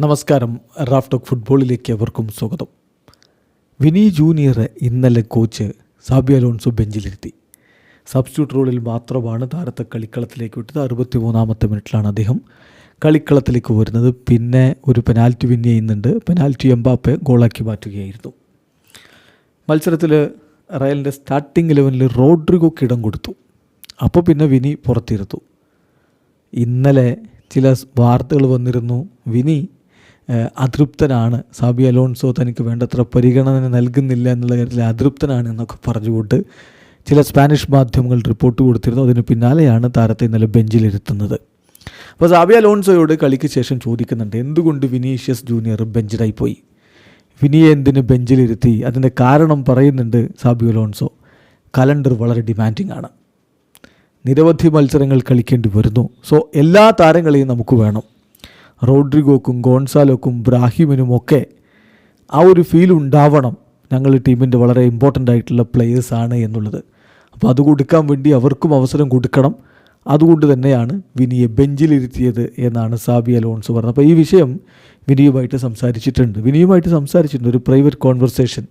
നമസ്കാരം. റാഫ്റ്റോക്ക് ഫുട്ബോളിലേക്ക് അവർക്കും സ്വാഗതം. വിനി ജൂനിയർ ഇന്നലെ കോച്ച് സാബി അലോൺസോ ബെഞ്ചിലിരുത്തി. സബ്സ്റ്റിറ്റ്യൂട്ട് റോളിൽ മാത്രമാണ് താരത്തെ കളിക്കളത്തിലേക്ക് വിട്ടത്. അറുപത്തി മൂന്നാമത്തെ മിനിറ്റിലാണ് അദ്ദേഹം കളിക്കളത്തിലേക്ക് വരുന്നത്. പിന്നെ ഒരു പെനാൽറ്റി വിൻ ചെയ്യുന്നുണ്ട്. പെനാൽറ്റി എംബാപ്പെ ഗോളാക്കി മാറ്റുകയായിരുന്നു. മത്സരത്തിൽ റയലിന്റെ സ്റ്റാർട്ടിംഗ് ഇലവനിൽ റോഡ്രിഗോക്ക് ഇടം കൊടുത്തു. അപ്പോൾ പിന്നെ വിനി പുറത്തിരുത്തു. ഇന്നലെ ചില വാർത്തകൾ വന്നിരുന്നു. വിനി അതൃപ്തനാണ്. സാബി അലോൺസോ തനിക്ക് വേണ്ടത്ര പരിഗണന നൽകുന്നില്ല എന്നുള്ള കാര്യത്തിൽ അതൃപ്തനാണ് എന്നൊക്കെ പറഞ്ഞുകൊണ്ട് ചില സ്പാനിഷ് മാധ്യമങ്ങൾ റിപ്പോർട്ട് കൊടുത്തിരുന്നു. അതിന് പിന്നാലെയാണ് താരത്തെ ഇന്നലെ ബെഞ്ചിലിരുത്തുന്നത്. അപ്പോൾ സാബി അലോൺസോയോട് കളിക്ക് ശേഷം ചോദിക്കുന്നുണ്ട് എന്തുകൊണ്ട് വിനീഷ്യസ് ജൂനിയർ ബെഞ്ചിലായി പോയി? വിനിയെ എന്തിന് ബെഞ്ചിലിരുത്തി? അതിന്റെ കാരണം പറയുന്നുണ്ട് സാബി അലോൺസോ. കലണ്ടർ വളരെ ഡിമാൻഡിങ് ആണ്. നിരവധി മത്സരങ്ങൾ കളിക്കേണ്ടി വരുന്നു. സോ എല്ലാ താരങ്ങളെയും നമുക്ക് വേണം. റോഡ്രിഗോക്കും ഗോൺസാലോക്കും ബ്രാഹിമിനും ഒക്കെ ആ ഒരു ഫീൽ ഉണ്ടാവണം. ഞങ്ങൾ ടീമിന്റെ വളരെ ഇമ്പോർട്ടന്റ് ആയിട്ടുള്ള പ്ലെയേഴ്സ് ആണ് എന്നുള്ളത്. അപ്പോൾ അത് കൊടുക്കാൻ വേണ്ടി അവർക്കും അവസരം കൊടുക്കണം. അതുകൊണ്ട് തന്നെയാണ് വിനിയെ ബെഞ്ചിലിരുത്തിയത് എന്നാണ് സാബി അലോൺസ് പറഞ്ഞത്. അപ്പോൾ ഈ വിഷയം വിനിയുമായിട്ട് സംസാരിച്ചിട്ടുണ്ട്. വിനിയുമായിട്ട് സംസാരിച്ചിട്ടുണ്ട് ഒരു പ്രൈവറ്റ് കോൺവെർസേഷൻ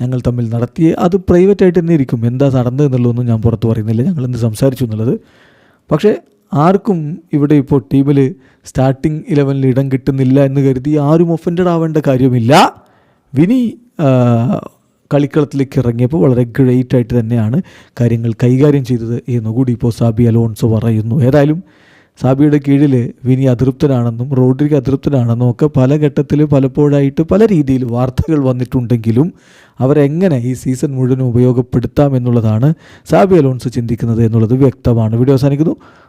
ഞങ്ങൾ തമ്മിൽ നടത്തിയ. അത് പ്രൈവറ്റായിട്ട് തന്നെ ഇരിക്കും. എന്താ നടന്നത് എന്നുള്ളതൊന്നും ഞാൻ പുറത്ത് പറയുന്നില്ല. ഞങ്ങൾ സംസാരിച്ചു എന്നുള്ളത്. പക്ഷേ ആർക്കും ഇവിടെ ഇപ്പോൾ ടീമിൽ സ്റ്റാർട്ടിംഗ് ഇലവനിൽ ഇടം കിട്ടുന്നില്ല എന്ന് കരുതി ആരും ഒഫൻഡഡ് ആവേണ്ട കാര്യമില്ല. വിനി കളിക്കളത്തിലേക്ക് ഇറങ്ങിയപ്പോൾ വളരെ ഗ്രേറ്റ് ആയിട്ട് തന്നെയാണ് കാര്യങ്ങൾ കൈകാര്യം ചെയ്തത് എന്നുകൂടി ഇപ്പോൾ സാബി അലോൺസോ പറയുന്നു. ഏതായാലും സാബിയുടെ കീഴിൽ വിനി അതൃപ്തനാണെന്നും റോഡ്രിക്ക് അതൃപ്തനാണെന്നും ഒക്കെ പല ഘട്ടത്തിൽ പലപ്പോഴായിട്ട് പല രീതിയിൽ വാർത്തകൾ വന്നിട്ടുണ്ടെങ്കിലും അവരെങ്ങനെ ഈ സീസൺ മുഴുവൻ ഉപയോഗപ്പെടുത്താം എന്നുള്ളതാണ് സാബി അലോൺസ് ചിന്തിക്കുന്നത് എന്നുള്ളത് വ്യക്തമാണ്. വീഡിയോ അവസാനിക്കുന്നു.